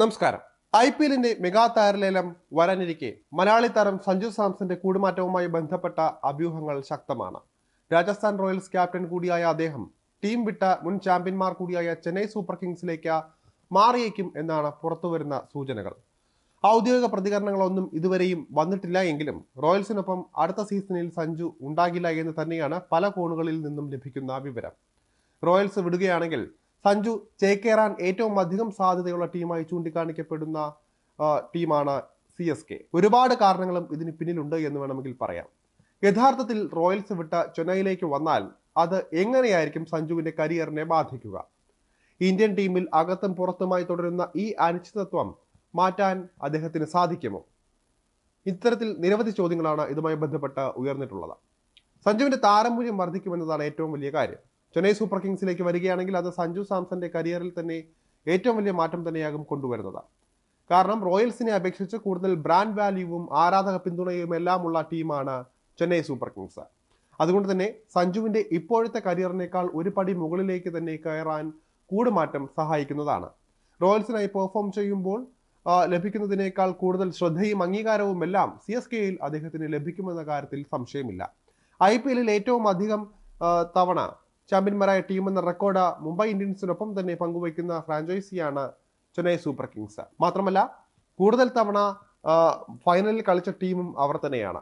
നമസ്കാരം. I P എല്ലിന്റെ mega താരലേലം വരാനിരിക്കെ മലയാളി താരം സഞ്ജു സാംസന്റെ കൂടുമാറ്റവുമായി ബന്ധപ്പെട്ട അഭ്യൂഹങ്ങൾ ശക്തമാണ്. രാജസ്ഥാൻ റോയൽസ് ക്യാപ്റ്റൻ കൂടിയായ അദ്ദേഹം ടീം വിട്ട മുൻ ചാമ്പ്യന്മാർ കൂടിയായ ചെന്നൈ സൂപ്പർ കിങ്സിലേക്ക് മാറിയേക്കും എന്നാണ് പുറത്തുവരുന്ന സൂചനകൾ. ഔദ്യോഗിക പ്രതികരണങ്ങളൊന്നും ഇതുവരെയും വന്നിട്ടില്ല എങ്കിലും റോയൽസിനൊപ്പം അടുത്ത സീസണിൽ സഞ്ജു ഉണ്ടാകില്ല എന്ന് തന്നെയാണ് പല കോണുകളിൽ നിന്നും ലഭിക്കുന്ന വിവരം. റോയൽസ് വിടുകയാണെങ്കിൽ സഞ്ജു ചേക്കേറാൻ ഏറ്റവും അധികം സാധ്യതയുള്ള ടീമായി ചൂണ്ടിക്കാണിക്കപ്പെടുന്ന ടീമാണ് സി എസ് കെ. ഒരുപാട് കാരണങ്ങളും ഇതിന് പിന്നിലുണ്ട് എന്ന് വേണമെങ്കിൽ പറയാം. യഥാർത്ഥത്തിൽ റോയൽസ് വിട്ട ചെന്നൈയിലേക്ക് വന്നാൽ അത് എങ്ങനെയായിരിക്കും സഞ്ജുവിന്റെ കരിയറിനെ ബാധിക്കുക? ഇന്ത്യൻ ടീമിൽ അകത്തും പുറത്തുമായി തുടരുന്ന ഈ അനിശ്ചിതത്വം മാറ്റാൻ അദ്ദേഹത്തിന് സാധിക്കുമോ? ഇത്തരത്തിൽ നിരവധി ചോദ്യങ്ങളാണ് ഇതുമായി ബന്ധപ്പെട്ട് ഉയർന്നിട്ടുള്ളത്. സഞ്ജുവിന്റെ താരമൂല്യം വർദ്ധിക്കുമെന്നതാണ് ഏറ്റവും വലിയ കാര്യം. ചെന്നൈ സൂപ്പർ കിങ്സിലേക്ക് വരികയാണെങ്കിൽ അത് സഞ്ജു സാംസന്റെ കരിയറിൽ തന്നെ ഏറ്റവും വലിയ മാറ്റം തന്നെയാകും കൊണ്ടുവരുന്നത്. കാരണം റോയൽസിനെ അപേക്ഷിച്ച് കൂടുതൽ ബ്രാൻഡ് വാല്യൂവും ആരാധക പിന്തുണയും എല്ലാം ഉള്ള ടീമാണ് ചെന്നൈ സൂപ്പർ കിങ്സ്. അതുകൊണ്ട് തന്നെ സഞ്ജുവിന്റെ ഇപ്പോഴത്തെ കരിയറിനേക്കാൾ ഒരു പടി മുകളിലേക്ക് തന്നെ കയറാൻ കൂടുമാറ്റം സഹായിക്കുന്നതാണ്. റോയൽസിനായി പെർഫോം ചെയ്യുമ്പോൾ ലഭിക്കുന്നതിനേക്കാൾ കൂടുതൽ ശ്രദ്ധയും അംഗീകാരവും എല്ലാം സി എസ് കെയിൽ അദ്ദേഹത്തിന് ലഭിക്കുമെന്ന കാര്യത്തിൽ സംശയമില്ല. ഐ പി എല്ലിൽ ഏറ്റവും അധികം തവണ ചാമ്പ്യന്മാരായ ടീം എന്ന റെക്കോർഡ് മുംബൈ ഇന്ത്യൻസിനൊപ്പം തന്നെ പങ്കുവയ്ക്കുന്ന ഫ്രാഞ്ചൈസിയാണ് ചെന്നൈ സൂപ്പർ കിങ്സ് മാത്രമല്ല കൂടുതൽ തവണ ഫൈനലിൽ കളിച്ച ടീമും അവർ തന്നെയാണ്.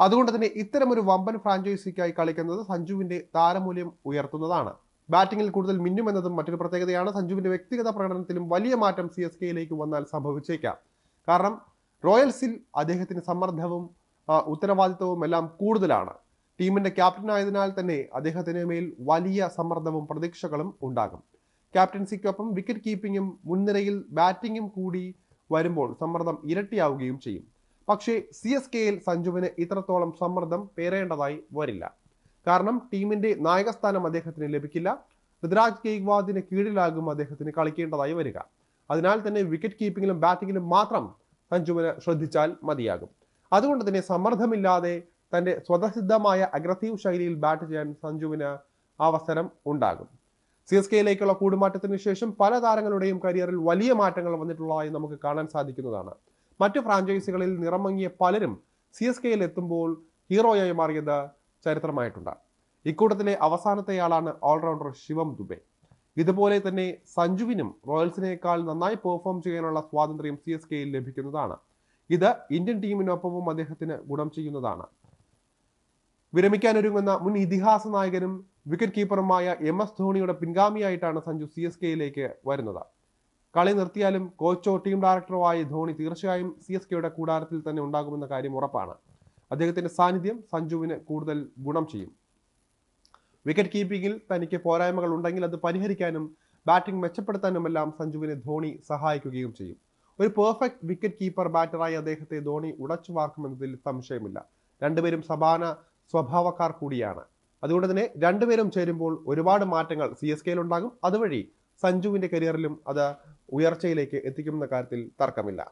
അതുകൊണ്ട് തന്നെ ഇത്തരം ഒരു വമ്പൻ ഫ്രാഞ്ചൈസിക്കായി കളിക്കുന്നത് സഞ്ജുവിന്റെ താരമൂല്യം ഉയർത്തുന്നതാണ്. ബാറ്റിംഗിൽ കൂടുതൽ മിന്നും എന്നതും മറ്റൊരു പ്രത്യേകതയാണ്. സഞ്ജുവിന്റെ വ്യക്തിഗത പ്രകടനത്തിലും വലിയ മാറ്റം സി എസ് കെയിലേക്ക് വന്നാൽ സംഭവിച്ചേക്കാം. കാരണം റോയൽസിൽ അദ്ദേഹത്തിന് സമ്മർദ്ദവും ഉത്തരവാദിത്വവും എല്ലാം കൂടുതലാണ്. ടീമിന്റെ ക്യാപ്റ്റൻ ആയതിനാൽ തന്നെ അദ്ദേഹത്തിന് മേൽ വലിയ സമ്മർദ്ദവും പ്രതീക്ഷകളും ഉണ്ടാകും. ക്യാപ്റ്റൻസിക്കൊപ്പം വിക്കറ്റ് കീപ്പിങ്ങും മുൻനിരയിൽ ബാറ്റിങ്ങും കൂടി വരുമ്പോൾ സമ്മർദ്ദം ഇരട്ടിയാവുകയും ചെയ്യും. പക്ഷേ സി എസ് കെയിൽ സഞ്ജുവിന് ഇത്രത്തോളം സമ്മർദ്ദം പേരേണ്ടതായി വരില്ല. കാരണം ടീമിന്റെ നായകസ്ഥാനം അദ്ദേഹത്തിന് ലഭിക്കില്ല. ഋതുരാജ് ഗെയ്ക്വാദിന് കീഴിലാകും അദ്ദേഹത്തിന് കളിക്കേണ്ടതായി വരിക. അതിനാൽ തന്നെ വിക്കറ്റ് കീപ്പിങ്ങിലും ബാറ്റിങ്ങിലും മാത്രം സഞ്ജുവിന് ശ്രദ്ധിച്ചാൽ മതിയാകും. അതുകൊണ്ട് തന്നെ സമ്മർദ്ദമില്ലാതെ തന്റെ സ്വതസിദ്ധമായ അഗ്രസീവ് ശൈലിയിൽ ബാറ്റ് ചെയ്യാൻ സഞ്ജുവിന് അവസരം ഉണ്ടാകും. സി എസ് കെയിലേക്കുള്ള കൂടുമാറ്റത്തിന് ശേഷം പല താരങ്ങളുടെയും കരിയറിൽ വലിയ മാറ്റങ്ങൾ വന്നിട്ടുള്ളതായി നമുക്ക് കാണാൻ സാധിക്കുന്നതാണ്. മറ്റു ഫ്രാഞ്ചൈസികളിൽ നിറമങ്ങിയ പലരും സി എസ് കെയിൽ എത്തുമ്പോൾ ഹീറോയായി മാറിയത് ചരിത്രമായിട്ടുണ്ട്. ഇക്കൂട്ടത്തിലെ അവസാനത്തെയാളാണ് ഓൾറൗണ്ടർ ശിവം ദുബെ. ഇതുപോലെ തന്നെ സഞ്ജുവിനും റോയൽസിനേക്കാൾ നന്നായി പെർഫോം ചെയ്യാനുള്ള സ്വാതന്ത്ര്യം സി എസ് കെയിൽ ലഭിക്കുന്നതാണ്. ഇത് ഇന്ത്യൻ ടീമിനൊപ്പവും അദ്ദേഹത്തിന് ഗുണം ചെയ്യുന്നതാണ്. വിരമിക്കാനൊരുങ്ങുന്ന മുൻ ഇതിഹാസ നായകനും വിക്കറ്റ് കീപ്പറുമായ എം എസ് ധോണിയുടെ പിൻഗാമിയായിട്ടാണ് സഞ്ജു സി എസ് കെയിലേക്ക് വരുന്നത്. കളി നിർത്തിയാലും കോച്ചോ ടീം ഡയറക്ടറോ ആയി ധോണി തീർച്ചയായും സി എസ് കെയുടെ കൂടാരത്തിൽ തന്നെ ഉണ്ടാകുമെന്ന കാര്യം ഉറപ്പാണ്. അദ്ദേഹത്തിന്റെ സാന്നിധ്യം സഞ്ജുവിന് കൂടുതൽ ഗുണം ചെയ്യും. വിക്കറ്റ് കീപ്പിംഗിൽ തനിക്ക് പോരായ്മകൾ ഉണ്ടെങ്കിൽ അത് പരിഹരിക്കാനും ബാറ്റിംഗ് മെച്ചപ്പെടുത്താനുമെല്ലാം സഞ്ജുവിനെ ധോണി സഹായിക്കുകയും ചെയ്യും. ഒരു പെർഫെക്റ്റ് വിക്കറ്റ് കീപ്പർ ബാറ്ററായി അദ്ദേഹത്തെ ധോണി ഉടച്ചു വാർക്കുമെന്നതിൽ സംശയമില്ല. രണ്ടുപേരും സമാന സ്വഭാവക്കാർ കൂടിയാണ്. അതുകൊണ്ട് തന്നെ രണ്ടുപേരും ചേരുമ്പോൾ ഒരുപാട് മാറ്റങ്ങൾ സി എസ് കെയിൽ ഉണ്ടാകും. അതുവഴി സഞ്ജുവിന്റെ കരിയറിലും അത് ഉയർച്ചയിലേക്ക് എത്തിക്കുമെന്ന കാര്യത്തിൽ തർക്കമില്ല.